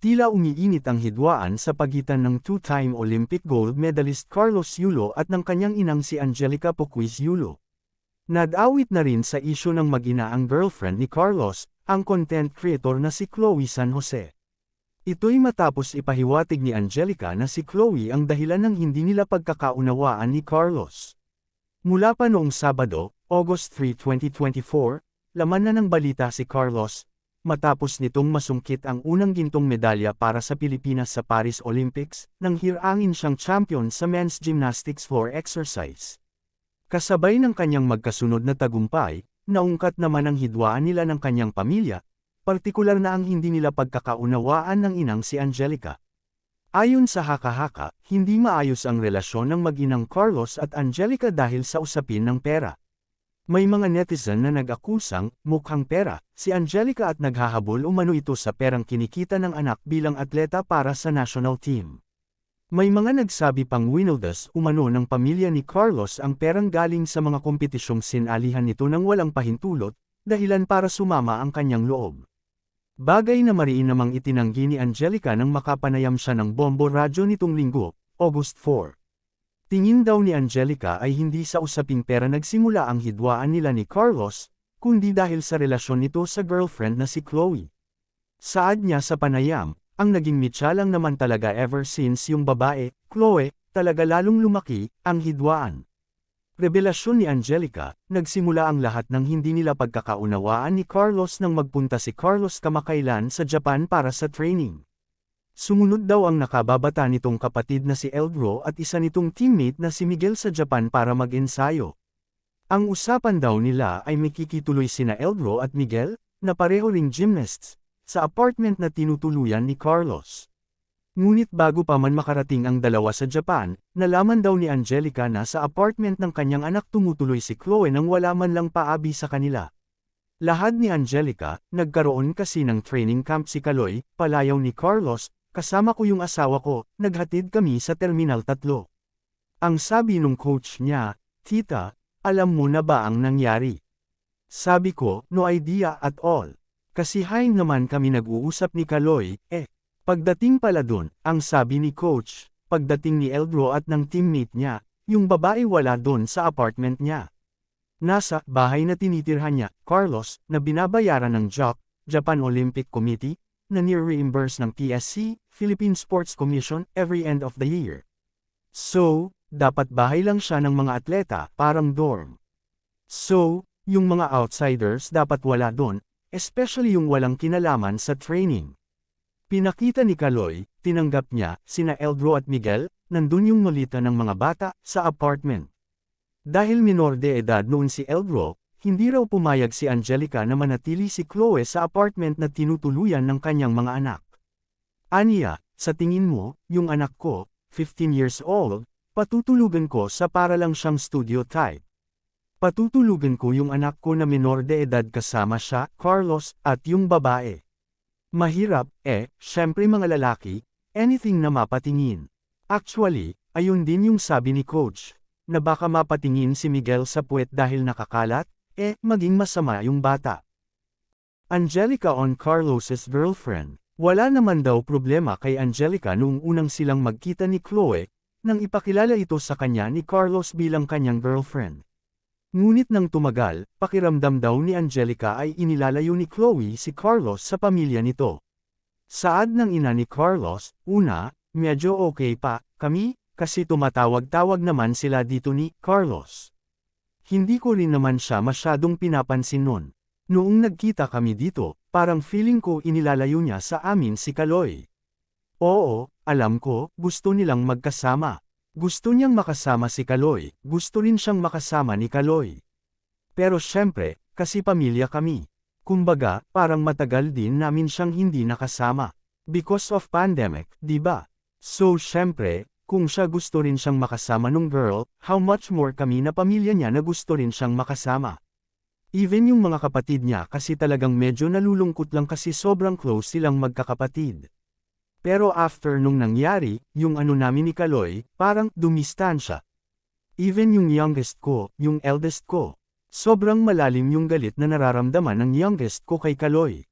Tila umiinit ang hidwaan sa pagitan ng two-time Olympic gold medalist Carlos Yulo at ng kanyang inang si Angelica Poquiz Yulo. Nag-awit na rin sa isyo ng mag-ina ang girlfriend ni Carlos, ang content creator na si Chloe San Jose. Ito'y matapos ipahiwatig ni Angelica na si Chloe ang dahilan ng hindi nila pagkakaunawaan ni Carlos. Mula pa noong Sabado, August 3, 2024, laman na ng balita si Carlos, matapos nitong masungkit ang unang gintong medalya para sa Pilipinas sa Paris Olympics, nang hirangin siyang champion sa men's gymnastics floor exercise. Kasabay ng kanyang magkasunod na tagumpay, naungkat naman ang hidwaan nila ng kanyang pamilya, partikular na ang hindi nila pagkakaunawaan ng inang si Angelica. Ayon sa haka-haka, hindi maayos ang relasyon ng mag-inang Carlos at Angelica dahil sa usapin ng pera. May mga netizen na nag-akusang, mukhang pera, si Angelica at naghahabol umano ito sa perang kinikita ng anak bilang atleta para sa national team. May mga nagsabi pang winaldas umano ng pamilya ni Carlos ang perang galing sa mga kompetisyong sinalihan nito ng walang pahintulot, dahilan para sumama ang kanyang loob. Bagay na mariin namang itinanggi ni Angelica nang makapanayam siya ng bombo radyo nitong linggo, August 4. Tingin daw ni Angelica ay hindi sa usaping pera nagsimula ang hidwaan nila ni Carlos, kundi dahil sa relasyon nito sa girlfriend na si Chloe. Saad niya sa panayam, ang naging mitya lang naman talaga ever since yung babae, Chloe, talaga lalong lumaki, ang hidwaan. Revelasyon ni Angelica, nagsimula ang lahat ng hindi nila pagkakaunawaan ni Carlos nang magpunta si Carlos kamakailan sa Japan para sa training. Sumunod daw ang nakababata nitong kapatid na si Eldro at isa nitong teammate na si Miguel sa Japan para mag-ensayo. Ang usapan daw nila ay makikituloy sina Eldro at Miguel, na pareho ring gymnasts, sa apartment na tinutuluyan ni Carlos. Ngunit bago pa man makarating ang dalawa sa Japan, nalaman daw ni Angelica na sa apartment ng kanyang anak tumutuloy si Chloe nang wala man lang paabi sa kanila. Lahad ni Angelica, nagkaroon kasi ng training camp si Kaloy, palayaw ni Carlos, Kasama ko yung asawa ko, naghatid kami sa Terminal 3. Ang sabi nung coach niya, Tita, alam mo na ba ang nangyari? Sabi ko, no idea at all. Kasi hain naman kami nag-uusap ni Kaloy, eh. Pagdating pala dun, ang sabi ni coach, pagdating ni Eldro at ng teammate niya, yung babae wala dun sa apartment niya. Nasa bahay na tinitirhan niya, Carlos, na binabayaran ng JOC, Japan Olympic Committee, na near-reimburse ng PSC, Philippine Sports Commission, every end of the year. So, dapat bahay lang siya ng mga atleta, parang dorm. So, yung mga outsiders dapat wala doon, especially yung walang kinalaman sa training. Pinakita ni Kaloy, tinanggap niya, sina Eldro at Miguel, nandun yung nolita ng mga bata, sa apartment. Dahil minor de edad noon si Eldro, hindi raw pumayag si Angelica na manatili si Chloe sa apartment na tinutuluyan ng kanyang mga anak. Aniya, sa tingin mo, yung anak ko, 15 years old, patutulugan ko sa para lang siyang studio type. Patutulugan ko yung anak ko na minor de edad kasama siya, Carlos, at yung babae. Mahirap, eh, syempre mga lalaki, anything na mapatingin. Actually, ayun din yung sabi ni coach, na baka mapatingin si Miguel sa puwet dahil nakakalat, eh, maging masama yung bata. Angelica on Carlos's girlfriend. Wala naman daw problema kay Angelica noong unang silang magkita ni Chloe, nang ipakilala ito sa kanya ni Carlos bilang kanyang girlfriend. Ngunit nang tumagal, pakiramdam daw ni Angelica ay inilalayo ni Chloe si Carlos sa pamilya nito. Saad ng ina ni Carlos, una, medyo okay pa, kami, kasi tumatawag-tawag naman sila dito ni Carlos. Hindi ko rin naman siya masyadong pinapansin nun. Noong nagkita kami dito, parang feeling ko inilalayo niya sa amin si Kaloy. Oo, alam ko, gusto nilang magkasama. Gusto niyang makasama si Kaloy, gusto rin siyang makasama ni Kaloy. Pero syempre, kasi pamilya kami. Kumbaga, parang matagal din namin siyang hindi nakasama. Because of pandemic, di ba? So syempre, kung siya gusto rin siyang makasama nung girl, how much more kami na pamilya niya na gusto rin siyang makasama. Even yung mga kapatid niya kasi talagang medyo nalulungkot lang kasi sobrang close silang magkakapatid. Pero after nung nangyari, yung ano namin ni Kaloy, parang dumistansya. Even yung youngest ko, yung eldest ko, sobrang malalim yung galit na nararamdaman ng youngest ko kay Kaloy.